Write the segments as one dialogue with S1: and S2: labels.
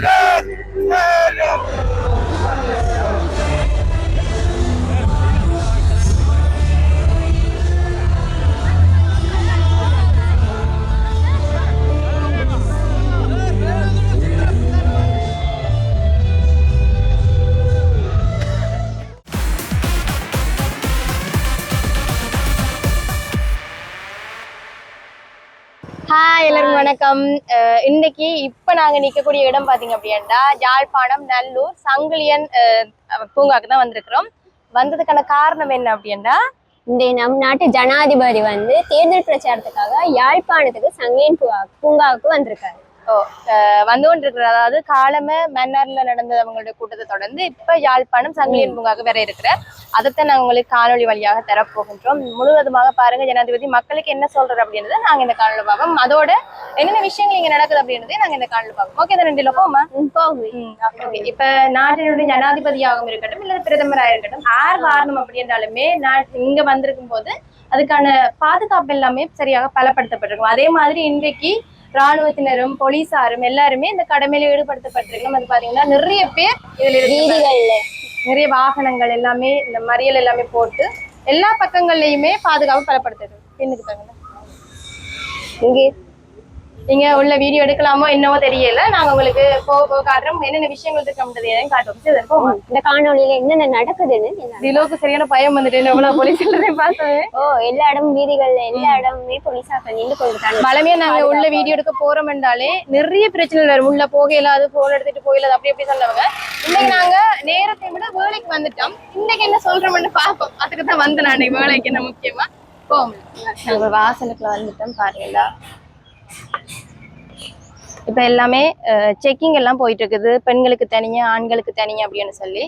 S1: President! வணக்கம். அஹ் இன்னைக்கு இப்ப நாங்க நிக்கக்கூடிய இடம் பாத்தீங்க அப்படின்னா யாழ்ப்பாணம் நல்லூர் சங்கிலியன் பூங்காக்கு தான் வந்திருக்கிறோம். வந்ததுக்கான காரணம் என்ன அப்படின்னா
S2: இந்த நம் நாட்டு ஜனாதிபதி வந்து தேர்தல் பிரச்சாரத்துக்காக யாழ்ப்பாணத்துக்கு சங்கிலியன் பூங்கா பூங்காவுக்கு வந்திருக்காரு.
S1: வந்து கொண்டிருக்கிற அதாவது காலம மன்னர்ல நடந்த அவங்களுடைய கூட்டத்தை தொடர்ந்து இப்ப யாழ்ப்பாணம் சங்கிலியன் பூங்காக்கு வேற இருக்கிறார் அதைத்தான் நாங்க உங்களுக்கு காணொளி வழியாக தரப்போகின்றோம். முழுவதுமாக பாருங்க ஜனாதிபதி மக்களுக்கு என்ன சொல்றாரு அப்படின்றத நாங்க இந்த காணொலி பார்ப்போம். அதோட என்னென்ன விஷயங்கள் இங்க நடக்குது அப்படின்றதே நாங்க இந்த காணொலி பார்ப்போம். ஓகே ரெண்டு போமா okay. இப்ப நாட்டினுடைய ஜனாதிபதியாகவும் இருக்கட்டும் இல்ல பிரதமராக இருக்கட்டும் யார் வாரணும் அப்படின்றாலுமே இங்க வந்திருக்கும் போது அதுக்கான பாதுகாப்பு எல்லாமே சரியாக பலப்படுத்தப்பட்டிருக்கும். அதே மாதிரி இன்றைக்கு ராணுவத்தினரும் போலீசாரும் எல்லாருமே இந்த கடமையில ஈடுபடுத்தப்பட்டிருக்கணும். அது பாத்தீங்கன்னா நிறைய பேர் இதுல
S2: வீதிகள்ல
S1: நிறைய வாகனங்கள் எல்லாமே இந்த மறியல் எல்லாமே போட்டு எல்லா பக்கங்கள்லயுமே பாதுகாப்பு பலப்படுத்துது பின்னுக்கு பாருங்க.
S2: இங்கே
S1: நீங்க உள்ள வீடியோ எடுக்கலாமோ என்னவோ தெரியல. நாங்க உங்களுக்கு போக போக காட்டுறோம். என்னென்ன விஷயங்கள் இருக்குன்றது எதையும் காட்டுவோம் சரி,
S2: இந்த காணொளியில என்னென்ன நடக்குதுன்னு
S1: திலோக்கு சரியான பயம் வந்துட்டு எவ்வளவு போலீஸ் பார்த்தேன்
S2: ஓ எல்லா இடம் வீதிகள்ல எல்லா இடமுமே போலீஸாக்கள் நின்று கொண்டுட்டாங்க
S1: பலமே நாங்க உள்ள வீடியோ எடுக்க போறோம் என்றாலே நிறைய பிரச்சனைகள் வரும். உள்ள போக இல்லாது போன் எடுத்துட்டு போயிடாது அப்படி அப்படி சொன்னவங்க இன்னைக்கு நாங்க நேரத்தை விட வேலைக்கு வந்துட்டோம். இன்னைக்கு என்ன சொல்றோம்னு பார்ப்போம். அதுக்கு தான் வந்து நான். வேலைக்கு என்ன முக்கியமா? போவோம். நாங்க வாசலுக்குள்ள வந்துட்டோம் பாருங்களா இப்போ எல்லாமே செக்கிங் எல்லாம் போயிட்டு இருக்குது பெண்களுக்கு தனியாக ஆண்களுக்கு தனியாக அப்படின்னு சொல்லி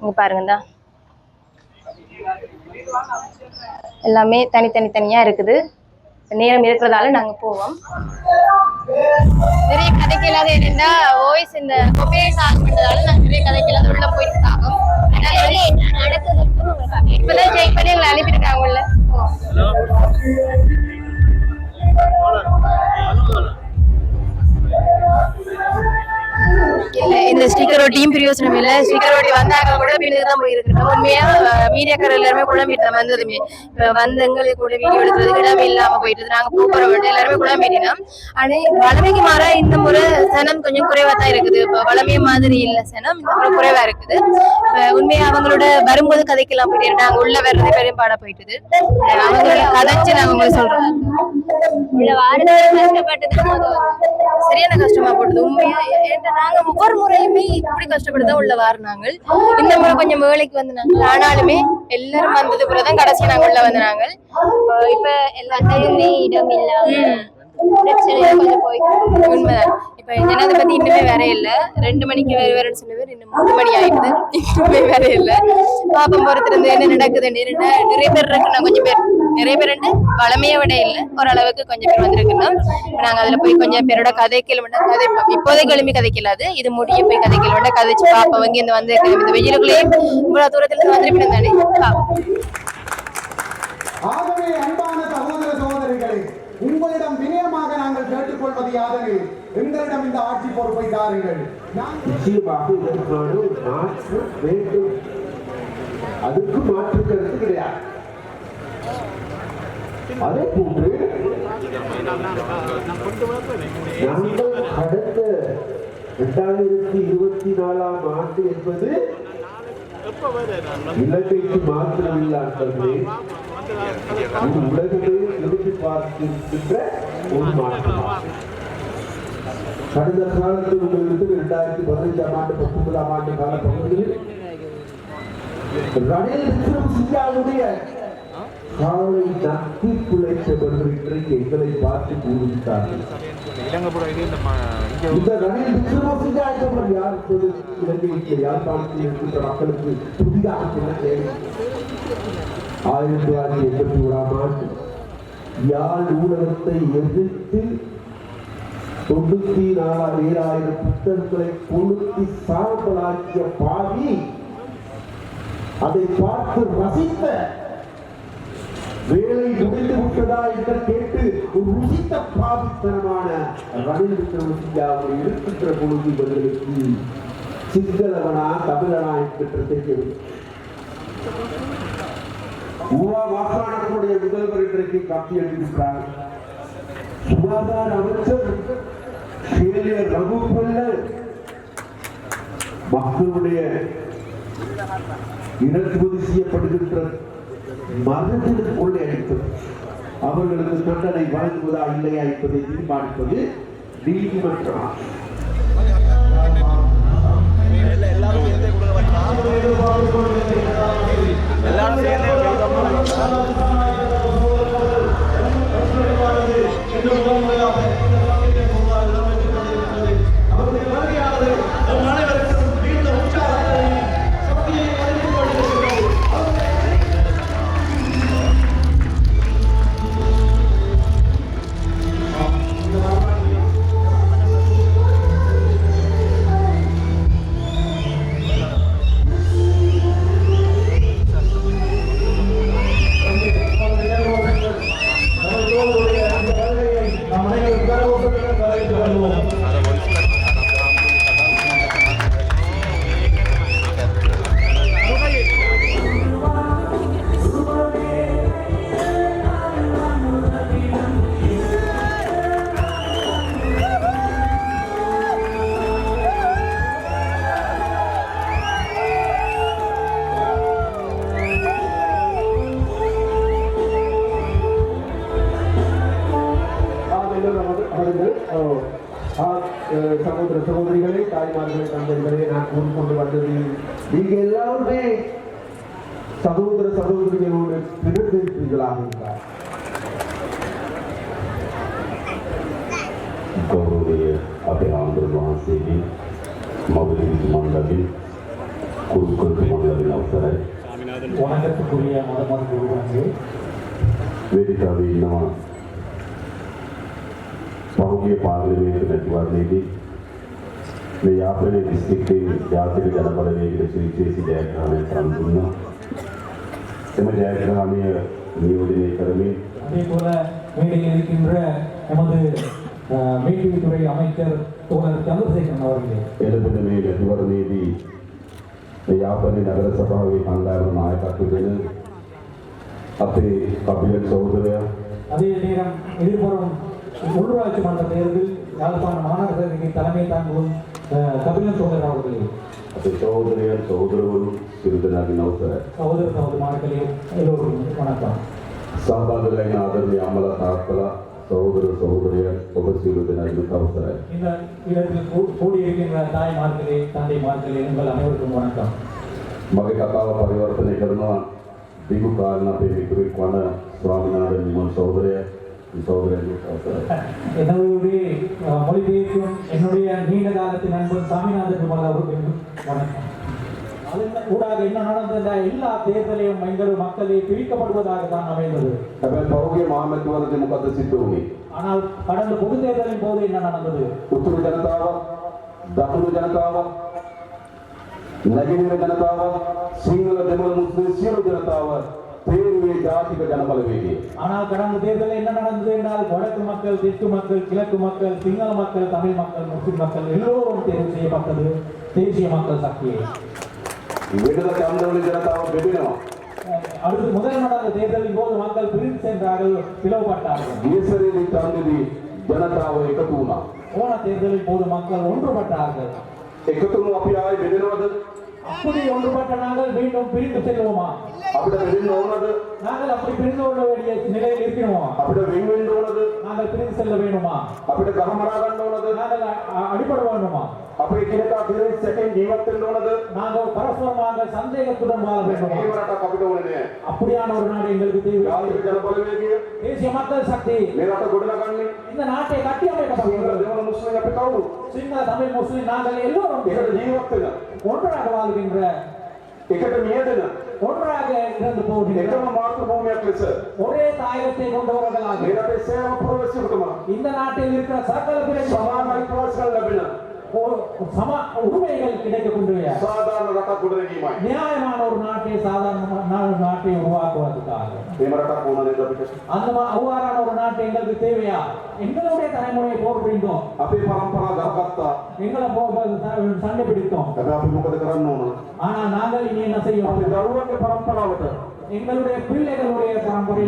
S1: இங்கே பாருங்கடா எல்லாமே தனித்தனி தனியாக இருக்குது. நேரம் இருக்கிறதால நாங்கள் போவோம். நிறைய கதைக்கு இல்லாத என்னன்னா வாய்ஸ் இந்த குப்பையை சாங் பண்ணதால நாங்கள் நிறைய கதைக்கு இல்லாத உள்ள போயிட்டு ஆகும் இப்பதான் செக் பண்ணி எங்களை அனுப்பியிருக்காங்க ஒட்டியும் பிரயோசனம் இல்ல. ஸ்டிக்கர் ஒட்டி வந்தாங்க கூட வீட்டுக்கு தான் போயிருக்கோம் உண்மையா மீடியாக்கார எல்லாருமே குழம்பிட்டு வந்ததுமே. இப்ப வந்து எங்களுக்கு கூட வீடியோ எடுக்கிறதுக்கு இடமே இல்லாம போயிட்டு நாங்க போறோம். எல்லாருமே குழம்பிட்டோம் ஆனா வளமைக்கு மாறா இந்த முறை சனம் கொஞ்சம் குறைவா தான் இருக்குது. இப்ப வளமைய மாதிரி இல்ல சனம் இந்த முறை குறைவா இருக்குது. இப்ப உண்மையா அவங்களோட வரும்போது கதைக்கெல்லாம் போயிட்டு நாங்க உள்ள வர்றது பெரும் பாடா போயிட்டுது அவங்களோட கதைச்சு நாங்க உங்களுக்கு
S2: கஷ்டப்பட்டதுக்கு முதல்
S1: சரியான கஷ்டமா போட்டது. உண்மையா நாங்க ஒவ்வொரு முறையுமே இப்படி கஷ்டப்பட்டு உள்ள வாரினாங்க இந்த முறை கொஞ்சம் வேலைக்கு வந்தாங்க ஆனாலுமே எல்லாரும் வந்தது பிறகுதான் கடைசி நாங்க உள்ள வந்தாங்க இப்ப
S2: வந்ததுமே இடம் இல்லாம
S1: ம்.
S2: கொஞ்சம் போயிட்டு
S1: உண்மைதான். இப்ப ஜனாதிபதி இன்னுமே வேற இல்ல. ரெண்டு மணிக்கு வேறு வேறன்னு சொன்னவர் இன்னும் மூணு மணி ஆயிடுது. இன்னுமே வேற இல்ல. பாப்பம் பொறுத்திருந்து என்ன நடக்குதுன்னு நிறைய பேர் இருக்குன்னா கொஞ்சம் பேர் நிறைய பேர் உண்டு வளமையை விட இல்ல. ஓரளவுக்கு கொஞ்சம் பேர் வந்திருக்குன்னா. நாங்கள் நாங்க அதுல போய் கொஞ்சம் பேரோட கதை கேள்வி கதை இப்போதைக்கு எழுப்பி கதைக்கலாது இது முடிய போய் கதை கேள்வி கதைச்சு பாப்போம். இங்கே இந்த வந்து இந்த வெயிலுக்குள்ளேயே இவ்வளவு தூரத்துல இருந்து வந்திருப்பினு தானே பாப்போம்
S3: ஆகவே அன்பான சகோதர சகோதரிகளே உங்களிடம் வினயமாக நாங்கள் கேட்டுக்கொள்வது யாதெனில் எங்களிடம் இந்த ஆட்சி பொறுப்பை தாருங்கள்.
S4: நிச்சயமாக இதற்கான மாற்று வேண்டும். அதுக்கு மாற்று கருத்து கிடையாது. அதே போன்று நாங்கள் கடந்த இரண்டாயிரத்தி இருபத்தி நாலாம் ஆண்டு என்பது இலங்கைக்கு மாத்திரமில்லை இது உலகமே திரும்பி பார்த்திருக்கின்ற ஒரு மாற்றமாகும் கடந்த காலத்தில் உங்களுக்கு இரண்டாயிரத்தி பதினைஞ்சாம் ஆண்டு பத்தொன்பதாம் ஆண்டு கால பகுதியில் ரணில் விக்ரமசிங்காவுடைய காலை நக்கி பிழைத்தவர்கள் இன்றைக்கு எங்களை பார்த்து கூறுகிறார்கள். இந்த ரணில் யார் இருக்கின்ற மக்களுக்கு புதிதாக தேவை? ஆயிரத்தி தொள்ளாயிரத்தி எண்பத்தி ஓராம் ஆண்டு யாழ் ஊடகத்தை எதிர்த்து தொண்ணூத்தி நாலா ஏழாயிரம் புத்தகங்களை கொளுத்தி சாம்பலாக்கிய பாவி அதை பார்த்து ரசித்த வேலை முடிந்து விட்டதா என்று கேட்டு ஒரு உசித்த பாவித்தனமான ரணில் விக்ரமசிங்கா அவர் இருக்கின்ற பொழுது இவர்களுக்கு சிங்களவனா தமிழனா என்கின்ற தெரியும் உவா வாக்காளர்களுடைய முதல்வர் இன்றைக்கு காப்பி எழுதியிருக்கிறார் சுகாதார அமைச்சர் சேலியர் ரகு கொல்ல மக்களுடைய இறக்குமதி செய்யப்படுகின்ற மருந்துகளுக்கு கொள்ளை அளித்தது அவர்களுக்கு தண்டனை வழங்குவதா இல்லையா என்பதை தீர்மானிப்பது நீதிமன்றம்? எல்லாரும் ಸಮುದ್ರ ಸಮುದ್ರಿಗಳೇ ತಾಯಿ ಮಾಡಬೇಕಂತ ಇದ್ರೆ ನಾನು ಕೂಡಿಕೊಂಡು ಬಂದದ್ದು ಈಗ ಎಲ್ಲರನ್ನೇ ಸಮುದ್ರ ಸಮುದ್ರಿಗಳು
S5: ವಿರುದ್ಧಗಳಾಗಿದ್ದಾರೆ ಗೌರವೀಯ ಅಭಿರಾಮ್ರ ಮಹಾಸೇವಿ மகளிர் மண்டலில் குருக்கள் மண்டலின் அவசர
S6: வணக்கத்துக்குரிய மதமான குருவாங்க
S5: வேதிக்காவை நம்ம පහුගිය පාර්ලිමේන්තු මැතිවරණයේදී මේ යාපනයේ දිස්ත්‍රික්කයේ ජාතික ජනබලවේගයේ සුවිශේෂී ජයග්‍රහණයක් කරන් දුන්නා. එම ජයග්‍රහණය නියෝජනය කරමින්
S6: அதே போல மேடையில் இருக்கின்ற எமது அஹ், மீன்பிடித்துறை அமைச்சர் தோழர் சந்திரசேகரன் அவர்களே
S5: එළඹෙන මේ මැතිවරණයේදී මේ යාපනයේ නගර සභාවේ කණ්ඩායම නායකත්වයෙන් අපේ කපිල සහෝදරයා
S6: அதே நேரம் எதிர்வரும் உள்ளூராட்சி மன்ற தேர்தல் யாழ்ப்பாண மாநகரசபைக்கு தலைமை தாங்கும் அஹ், கபிலன் தோழர் அவர்களே
S5: අපේ සහෝදරයන් සහෝදරවරු සියලු දෙනාගේ නවසරයි.
S6: சகோதர சகோதரிமார்களே எல்லோரும் வணக்கம்
S5: සහභාගී වෙන ආදරණීය අම්මලා තාත්තලා සහෝදර සහෝදරයන් ඔබ සියලු දෙනාගේ නවසරයි.
S6: இந்த இடத்தில் கூ- கூடியிருக்கின்ற தாய்மார்களே தந்தைமார்களே உங்கள் அனைவருக்கும் வணக்கம்
S5: මගේ කතාව පරිවර්තනය කරනවා දීපු කාලන අපේ මිතුරෙක් වන ස්වාමිනාරයන් නිමල් සහෝදරය සහෝදරයන්ගේ අවසරයි.
S6: என்னுடைய மொழிபெயர்க்கும் என்னுடைய நீண்ட காலத்தின் நண்பன் சாமிநாதன் குமார் அவர்களுக்கும் வணக்கம். அதன் ஊடாக என்ன நடந்த எல்லா தேர்தலையும் எங்கள் மக்களை பிரிக்கப்படுவதாக தான் அமைந்தது ஆனால் கடந்த பொது தேர்தலின் போது என்ன நடந்தது?
S5: உத்தர ஜனதாவா தகுடு ஜனதாவா நகிர தேர்வை ஜாதிக்கு ஜனமளவேதி
S6: ஆனால் கடந்த தேர்தலில் என்ன நடந்தது என்றால் வடக்கு மக்கள் தெற்கு மக்கள் கிழக்கு மக்கள் சிங்கள மக்கள் தமிழ் மக்கள் முஸ்லிம் மக்கள் எல்லோரும் தேர்வு செய்யப்பட்டது. தேசிய மக்கள் சக்தியை.
S5: விடுதலை கந்தவழி ஜனதாவும்
S6: விபினம் அடுத்து முதல் நடந்த தேர்தலின் போது மக்கள் பிரிந்து சென்றார்கள் பிளவுபட்டார்கள்.
S5: ஈஸ்வரனை தாண்டிதி ஜனதாவை எக்கத்துமா?
S6: போன தேர்தலின் போது மக்கள் ஒன்றுபட்டார்கள்.
S5: எக்கத்துமா அப்படியாய் விதினோடு
S6: அப்படி ஒன்றுபட்ட நாங்கள் மீண்டும் பிரிந்து செல்வோமா?
S5: அப்படி பிரிந்து ஓனது
S6: நாங்கள் அப்படி பிரிந்து ஓட வேண்டிய நிலையில்
S5: இருக்கணுமா அப்படி விண்வெண்டு ஓனது
S6: நாங்கள் பிரிந்து செல்ல வேணுமா
S5: அப்படி கர்மராகன் ஓனது
S6: நாங்கள் அடிபட வேணுமா
S5: අපේ එකිනෙකා පිරිස් සැකෙන් ජීවත් වෙන්න ඕනද?
S6: நாங்கள் பரஸ்பரமாக சந்தேகத்துடன் வாழ வேண்டுமா
S5: ඒ රටක් අපිට ඕනේ නෑ.
S6: அப்படியான ஒரு நாடு எங்களுக்கு தேவை
S5: ජාතික ජනබලවේගය
S6: தேசிய மக்கள் சக்தி
S5: මේ රට ගොඩනගන්නේ
S6: இந்த நாட்டை கட்டி
S5: සිංහල
S6: அமைக்கப்பட்டுள்ளது
S5: දෙමළ මුස්ලිම් අපි කවුරු?
S6: சிங்கள தமிழ் முஸ்லிம் நாங்கள் எல்லோரும்
S5: එකට ජීවත් වෙන,
S6: ஒன்றாக வாழ்கின்ற
S5: එකට මියදෙන,
S6: ஒன்றாக இறந்து போகின்ற
S5: එකම මාතෘ භූමියක් ලෙස
S6: ஒரே தாயகத்தை கொண்டவர்களாக
S5: මේ රටේ සෑම පුරවැසියෙකුටම
S6: இந்த நாட்டில் இருக்கிற சகல பிற
S5: සමාන අයිතිවාසිකම් ලැබෙන
S6: சம உரிமைகள் கிடைக்கக்கூடிய
S5: சாதாரண ரட்டா
S6: நியாயமான ஒரு நாட்டை சாதாரண நாட்டை உருவாக்குவதற்காக. அந்த அவ்வாறான ஒரு நாட்டை எங்களுக்கு தேவையா? எங்களுடைய தலைமுறையை போர் புரிந்தோம்
S5: அப்படி பரம்பரா தர்கத்தா
S6: எங்களை சண்டை பிடித்தோம் ஆனா நாங்கள் இனி என்ன
S5: செய்யும் பரம்பராவட்ட
S6: எங்களுடைய பிள்ளைகளுடைய பரம்பரை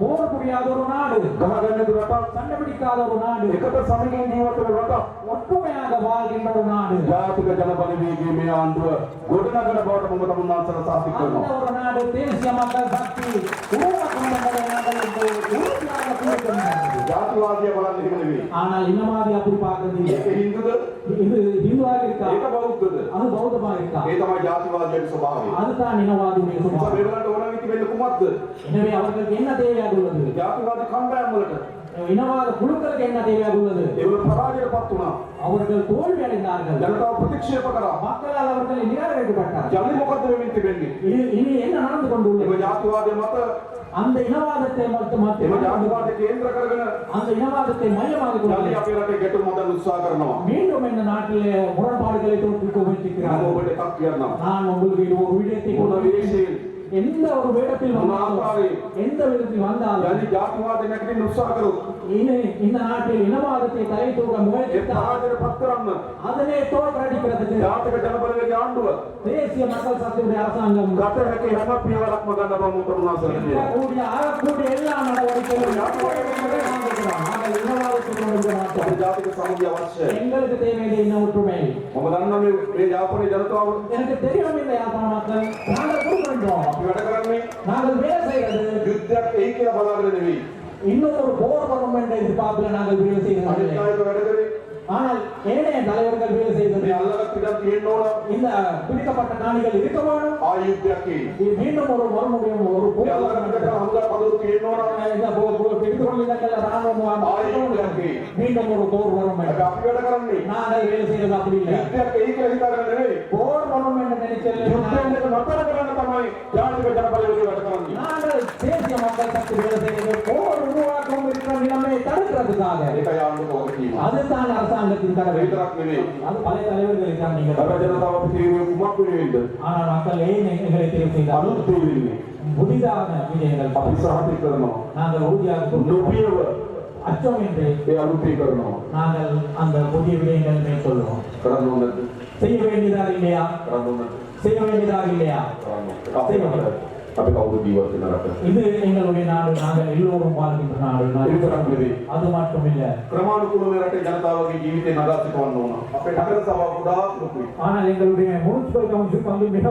S6: போர் புரியாத ஒரு நாடு.
S5: ಗಣಗಣದ ವ್ರತ
S6: சண்டை பிடிக்காத ஒரு நாடு.
S5: ಸಮಯ ಜೀವನದ ವ್ರತ
S6: ஒற்றுமையாக வாழ்கின்ற ஒரு நாடு.
S5: ಜಾತಿಕ ಜನಬಲವೀಗಿ ಮೇ ಅಂದ್ರ ಗುಡನಗರ ಬಾಟ ಮುಂಗದ
S6: ಮುನ್ನಾಸರ
S5: ಸಾಧಿಕೊಂಡು
S6: ஒரு நாடு தேசிய மக்கள் சக்தி உருவாக்கொண்டது உறுதியாக
S5: கூறுகின்றது ಜಾತಿವಾದಿಯ ಬಲ ನಿಗಮನವಿ
S6: ஆனால் இந்த மாதிரி அப்படி பார்க்கிறது?
S5: ಏಕೆ ಹಿಂದುದ
S6: இது ஹிந்துவாக இருக்கா?
S5: ஏக பௌத்தது?
S6: அது
S5: பௌத்தமாக වෙන්න කුමක්ද
S6: எனவே அவர்களுக்கு என்ன தேவையாக உள்ளது
S5: ජාතිවාදී කණ්ඩායම් වලට
S6: இனவாத குழுக்களுக்கு என்ன தேவையாக உள்ளது
S5: ඒගොල්ලෝ පරාජයටපත් වුණා
S6: அவர்கள் தோல்வி அடைந்தார்கள்
S5: ජනතාව ප්‍රතික්ෂේප කරා
S6: மக்களால் அவர்கள் நிராகரிக்கப்பட்டார்
S5: ජනි මොකද්ද වෙමින් තිබෙන්නේ
S6: இனி- இனி என்ன நடந்து
S5: එම
S6: கொண்டுள்ளது
S5: ජාතිවාදය මත
S6: அந்த இனவாதத்தை மட்டும்
S5: එම
S6: மட்டும்
S5: ජාතිවාදය කේන්ද්‍ර කරගෙන
S6: அந்த இனவாதத்தை மையமாக
S5: ජනි
S6: கொண்டு
S5: අපේ රටේ ගැටුම් හදන්න උත්සාහ කරනවා
S6: மீண்டும் இந்த நாட்டிலே முரண்பாடுகளை தோற்றுவிக்க
S5: මම
S6: முயற்சிக்கிறார்கள்
S5: ඔබට එකක් කියන්නම්
S6: நான் உங்களுக்கு இது ஒரு விடயத்தை
S5: මොන
S6: கொண்டு
S5: විදේශයෙන්
S6: எந்த ஒரு வேடத்தில் எந்த விதத்தில் வந்தாலும்
S5: ஜாதிவாத நகரி
S6: நுசாகரு இந்த நாட்டில் இனவாதத்தை தலை தூக்க
S5: முயற்சித்தார் பத்திரம்?
S6: அதனை தோற்கடிக்கிறதுக்கு
S5: ஜாதக ஜனபலவை ஆண்டுவர்.
S6: தேசிய மக்கள் சக்தியுடைய அரசாங்கம்.
S5: கட்டடத்தை இடமப்பியவராக
S6: கூடிய
S5: அறக்கூடிய ජාතික සමගිය අවශ්‍යයි
S6: எங்களுக்கு தேவையான இன ஒற்றுமை
S5: මම දන්නවා මේ මේ යාපනයේ ජනතාව
S6: எனக்கு தெரியும் இந்த யாழ்ப்பாண மக்கள் நாங்கள் கொடுக்கின்றோம்
S5: අපි වැඩ කරන්නේ
S6: நாங்கள் வேலை செய்யறது
S5: යුද්ධයක් එයි කියලා බලාගෙන නෙවෙයි
S6: இன்னொரு போர் வரும் என்ற எதிர்பார்ப்பில் நாங்கள் வேலை
S5: අනිත්
S6: செய்கிறதில்லை
S5: නායක වැඩ කරේ
S6: ஆனால் ஏனைய தலைவர்கள் வேலை
S5: செய்தது அல்லவற்றிடம் என்னோட
S6: இந்த பிடிக்கப்பட்ட நாணிகள் இருக்க வேணும் ஆயுத்தியாக்கி மீண்டும் ஒரு மறுமுடியும் ஒரு
S5: அந்த பதவிக்கு என்னோட
S6: இந்த பிடித்துக்கொள்ளிடங்கள் ராணுவம்
S5: ஆயுத்தியாக்கி
S6: மீண்டும் ஒரு போர் வரும்
S5: அப்படி கிடக்கிறேன்
S6: நாங்கள் வேலை செய்தது அப்படி இல்லை. போர் வரும் என்று
S5: நினைச்சேன்.
S6: நாங்கள் தேசிய மக்கள் சக்தி வேலை செய்தது போர்
S5: உருவாக்க மாற்றுறதுக்காக
S6: அதுதான் அரசாங்கத்தின்
S5: கனவு
S6: அது
S5: பழைய தலைவர்கள் இருக்காங்க நீங்க
S6: ஆனால் மக்கள் ஏன் எங்களை தேர்வு
S5: செய்தாலும்
S6: புதிதாக விஜயங்கள் நாங்கள் உறுதியாக அச்சம் என்று நாங்கள் அந்த புதிய விடயங்கள் மேற்கொள்வோம் செய்ய வேண்டியதாக இல்லையா? செய்ய வேண்டியதாக இல்லையா?
S5: செய்ய
S6: tapi எங்களுடைய நாடு நாங்கள் எல்லோரும் வாழ்கின்ற நாடு
S5: இருக்கிறாங்களே
S6: அது
S5: மட்டுமில்ல. ಕ್ರಮಾನುಕೂಲವೇರಟೆ ಜನತಾವಾಗಿ ಜೀವಿತೆ ನಗಾಸಿಕ வந்தோம். அப்பே நகர சபா கூட இருக்கு
S6: ஆனால் எங்களுடைய முனிசிபல் கவுன்சில் வந்து மிக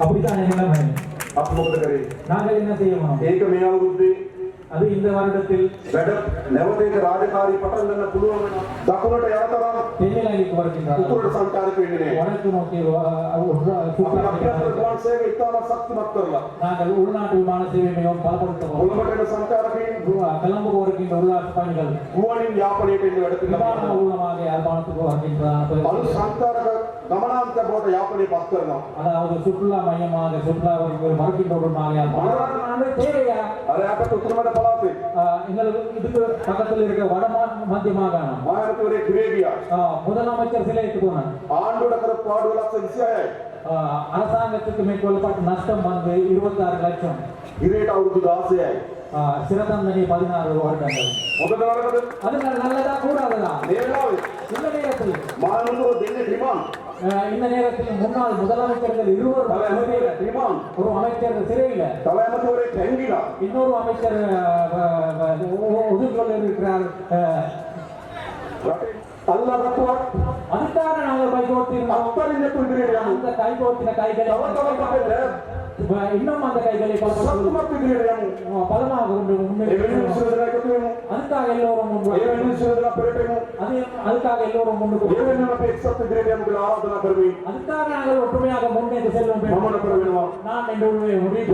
S5: அப்படிதான் என்ன அப்போ
S6: நாங்கள் என்ன செய்யணும்?
S5: ஏகமையாவது ಅದು ಇಂದ ವಾರದಲ್ಲಿ
S6: ಮೇಡಮ್ ನವೋದಯ
S5: ರಾಜಕಾರಿ ಪಟಲನ್ನ ಪುಲುವನ ದಕ್ಕನಟ
S6: ಯಾತರ ತೆನ್ನೆಲಾಗಿ ಬರ್ತಿದ್ದಾರೆ ಉತ್ತರ
S5: ಸಂಕಾರಕ್ಕೆ
S6: ಹೇಳಿದೆ
S5: ಹೊರತು ನೋಕಿ ಉತ್ತರ ಸೇವೆ ಇತ್ತಾಲ ಸಕ್ತಿ
S6: ಮತ್ತಲ್ಲ ನಾನು ಉಳ್ನಾಟು ವಿಮಾನ ಸೇವೆ ಮೇವು
S5: ಪಾಲ್ಪಡುತ್ತವೆ ಉಳ್ಮಟ್ಟದ ಸಂಕಾರಕ್ಕೆ
S6: ಕಲಂಬು ವರ್ಗಿಂದ ಉಳ್ಳಾಟ ಪಾಣಿಗಳು
S5: ಮೂವಣಿನ ಯಾಪನೇಟ ಎಂದು ಎಡತಿಲ್ಲ
S6: ವಿಮಾನ
S5: ಉಳ್ಳಮಾಗ
S6: ಯಾಲ್ಪಾಣತು ಹಾಕಿಂದ ಅದು
S5: ಸಂಕಾರದ ಗಮನಾಂತ ಬೋಧ ಯಾಪನೆ ಪಸ್ತರ್ ನಾವು ಅದಾವದು
S6: ಸುಟ್ಲಾ ಮಯಮಾಗ ಸುಟ್ಲಾ ವರ್ಗಿ ಮರಕಿಂದ ಉಳ್ಳಮಾಗ ಯಾಲ್ಪಾಣ தேவையா
S5: அதை அப்ப உத்தரமான
S6: சலாத்து எங்களுக்கு இதுக்கு பக்கத்தில் இருக்க வட மத்திய மாகாணம்.
S5: மாகாணத்துடைய
S6: கிரேவியா முதலமைச்சர் சிலைக்கு
S5: போனார் ஆண்டு நடக்கிற பாடு லட்சம்
S6: விஷயம் அரசாங்கத்துக்கு மேற்கொள்ளப்பட்ட நஷ்டம் வந்து இருபத்தாறு லட்சம்.
S5: கிரேட் அவருக்கு
S6: ஆசையாய் சிறதந்தனி பதினாறு வருடங்கள்
S5: முதல் நடக்கிறது
S6: அது நல்லதா கூடாததா இந்த நேரத்தில்
S5: மாநில
S6: டிமாண்ட் இந்த நேரத்தில் முன்னாள் முதலமைச்சர்கள் இருவர் ஒரு அமைச்சர் சிறையில். இன்னொரு அமைச்சர் ஒதுக்கொள்ள இருக்கிறார் அதுக்காக நாங்கள்
S5: கைகோட்டின் அப்பரிந்த
S6: அந்த கைகோட்டின கைகளை இன்னும் அந்த ಕೈகளை ಸತ್ಮತ್ತಿದ್ದೀರಿ
S5: ಪದನಾಗೊಂಡು ಅದಕ್ಕಾಗಿ ಎಲ್ಲರೂ ಮುಂದೆ ಅದಕ್ಕಾಗ ಎಲ್ಲರೂ ಮುಂದೆ ಆರಾಧನಾ ಬರುವಿ
S6: ಅದಕ್ಕಾಗ ನಾங்கள் ஒற்றுமையாக
S5: முன்னேறி செல்லும்
S6: நாம் என்று
S1: உண்மையை முடிவு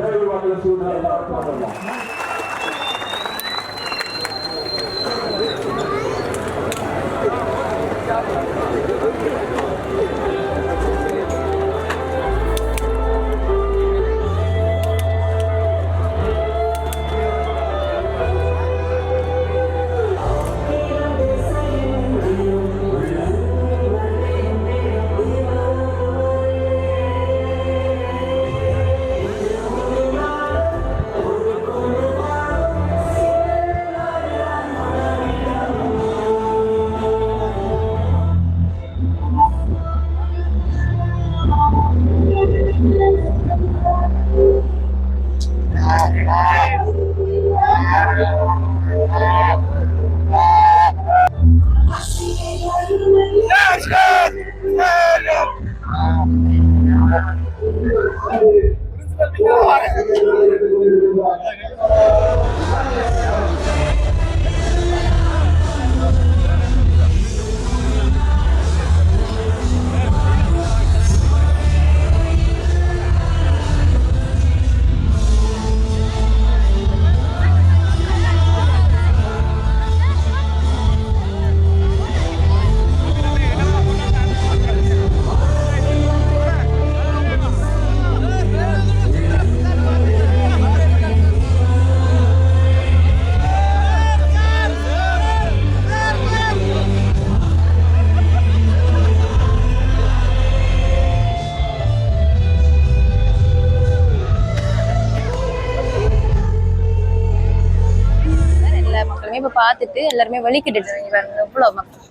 S1: பார்த்துட்டு எல்லாருமே வலிக்கிட்டு இருக்காங்க எவ்வளவு மக்கள்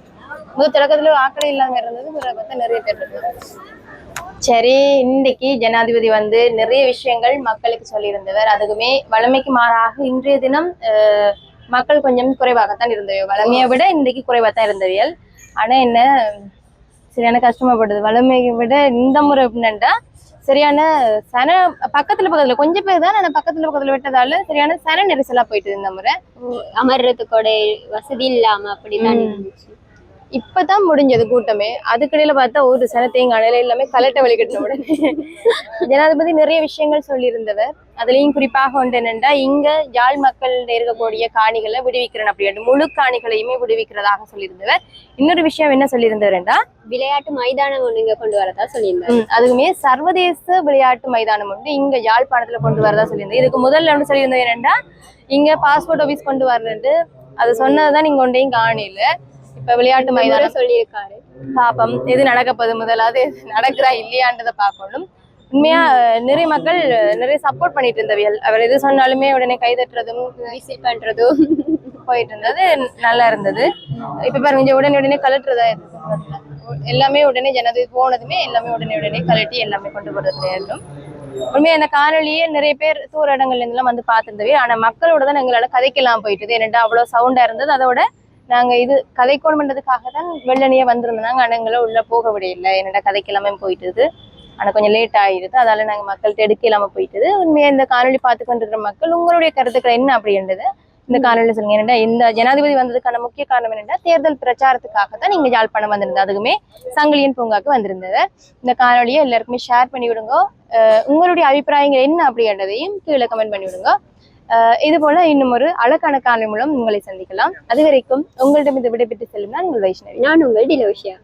S1: முதல் தொடக்கத்துல ஒரு ஆக்கடை இல்லாம இருந்தது பார்த்தா நிறைய பேர் சரி இன்னைக்கு ஜனாதிபதி வந்து நிறைய விஷயங்கள் மக்களுக்கு சொல்லியிருந்தவர். அதுக்குமே வளமைக்கு மாறாக இன்றைய தினம் மக்கள் கொஞ்சம் குறைவாகத்தான் இருந்தவை. வளமையை விட இன்னைக்கு குறைவாக தான் இருந்தவியல் ஆனால் என்ன சரியான கஷ்டமாப்படுது வளமையை விட இந்த முறை என்னண்டா சரியான சன பக்கத்துல பக்கத்துல கொஞ்சம் பேர் தான் ஆனா பக்கத்துல பக்கத்துல விட்டதால சரியான சன நெரிசலா போயிட்டு இந்த முறை.
S2: அமர்றதுக்கூட வசதி இல்லாம அப்படிதான் இருந்துச்சு.
S1: இப்பதான் முடிஞ்சது கூட்டமே. அதுக்கிடையில பார்த்தா ஒரு சனத்தையும் காணல எல்லாமே கலட்ட வழிகட்டின உடனே. ஜனாதிபதி நிறைய விஷயங்கள் சொல்லியிருந்தவர். அதுலயும் குறிப்பாக ஒன்று என்னன்னா இங்க யாழ் மக்கள் இருக்கக்கூடிய காணிகளை விடுவிக்கிறேன் அப்படின்ட்டு முழு காணிகளையுமே விடுவிக்கிறதாக சொல்லியிருந்தவர். இன்னொரு விஷயம் என்ன சொல்லியிருந்தவர்டா
S2: விளையாட்டு மைதானம் ஒண்ணு இங்க கொண்டு வரதா சொல்லியிருந்தாரு.
S1: அதுக்குமே சர்வதேச விளையாட்டு மைதானம் உண்டு இங்க யாழ்ப்பாணத்துல கொண்டு வரதா சொல்லியிருந்தேன் இதுக்கு முதல்ல ஒன்று சொல்லியிருந்தது என்னன்னா இங்க பாஸ்போர்ட் ஆபீஸ் கொண்டு வரலன்ட்டு அது சொன்னதுதான் நீங்க ஒன்றையும் காணில. இப்ப விளையாட்டு மைதானம்
S2: சொல்லியிருக்காரு.
S1: பாப்போம் எது நடக்கப்போது முதலாவது நடக்கிறா இல்லையான்றதை பார்க்கணும். உண்மையா நிறைய மக்கள் நிறைய சப்போர்ட் பண்ணிட்டு இருந்தவியல். அவர் எது சொன்னாலுமே உடனே கைதட்டுறதும்
S2: விசிட் பண்றதும்
S1: போயிட்டு இருந்தது. நல்லா இருந்தது. இப்ப பாருங்க இங்க உடனே உடனே கலட்டுறதா எல்லாமே உடனே ஜனது போனதுமே எல்லாமே உடனே உடனே கலட்டி எல்லாமே கொண்டு போறது இருக்கும் உண்மையா அந்த காணொலியே நிறைய பேர் தூர இடங்கள்ல இருந்தெல்லாம் வந்து பார்த்திருந்தவே ஆனா மக்களோட தான் எங்களால கதைக்கலாம் போயிட்டது. என்னடா அவ்வளவு சவுண்டா இருந்தது. அதோட நாங்க இது கதைக்கணும்ன்றதுக்காக தான் வெள்ளனையே வந்திருந்தாங்க ஆனா எங்களை உள்ள போக விடையில்லை என்னடா எல்லாமே போயிட்டது. ஆனா கொஞ்சம் லேட் ஆயிடுது அதால நாங்க மக்கள்கிட்ட எடுக்க இல்லாம போயிட்டது. உண்மையா இந்த காணொலி பார்த்து கொண்டிருக்கிற மக்கள் உங்களுடைய கருத்துக்கள் என்ன அப்படின்றது இந்த காணொலியில் சொல்லுங்க. என்னடா இந்த ஜனாதிபதி வந்ததுக்கான முக்கிய காரணம் என்னன்னா தேர்தல் பிரச்சாரத்துக்காக தான் நீங்க யாழ்ப்பாணம் வந்திருந்தது. அதுக்குமே சங்கிலியன் பூங்காக்கு வந்திருந்தது. இந்த காணொலியை எல்லாருக்குமே ஷேர் பண்ணி விடுங்க உங்களுடைய அபிப்பிராயங்கள் என்ன அப்படின்றதையும் கீழே கமெண்ட் பண்ணி விடுங்க இது போல இன்னும் ஒரு அழகான காலை மூலம் உங்களை சந்திக்கலாம். அது வரைக்கும் உங்களிடம் இது விடைபெற்று செல்லும் நான் உங்கள் வைஷ்ணவி.
S2: நான் உங்கள் டிலோஷியா.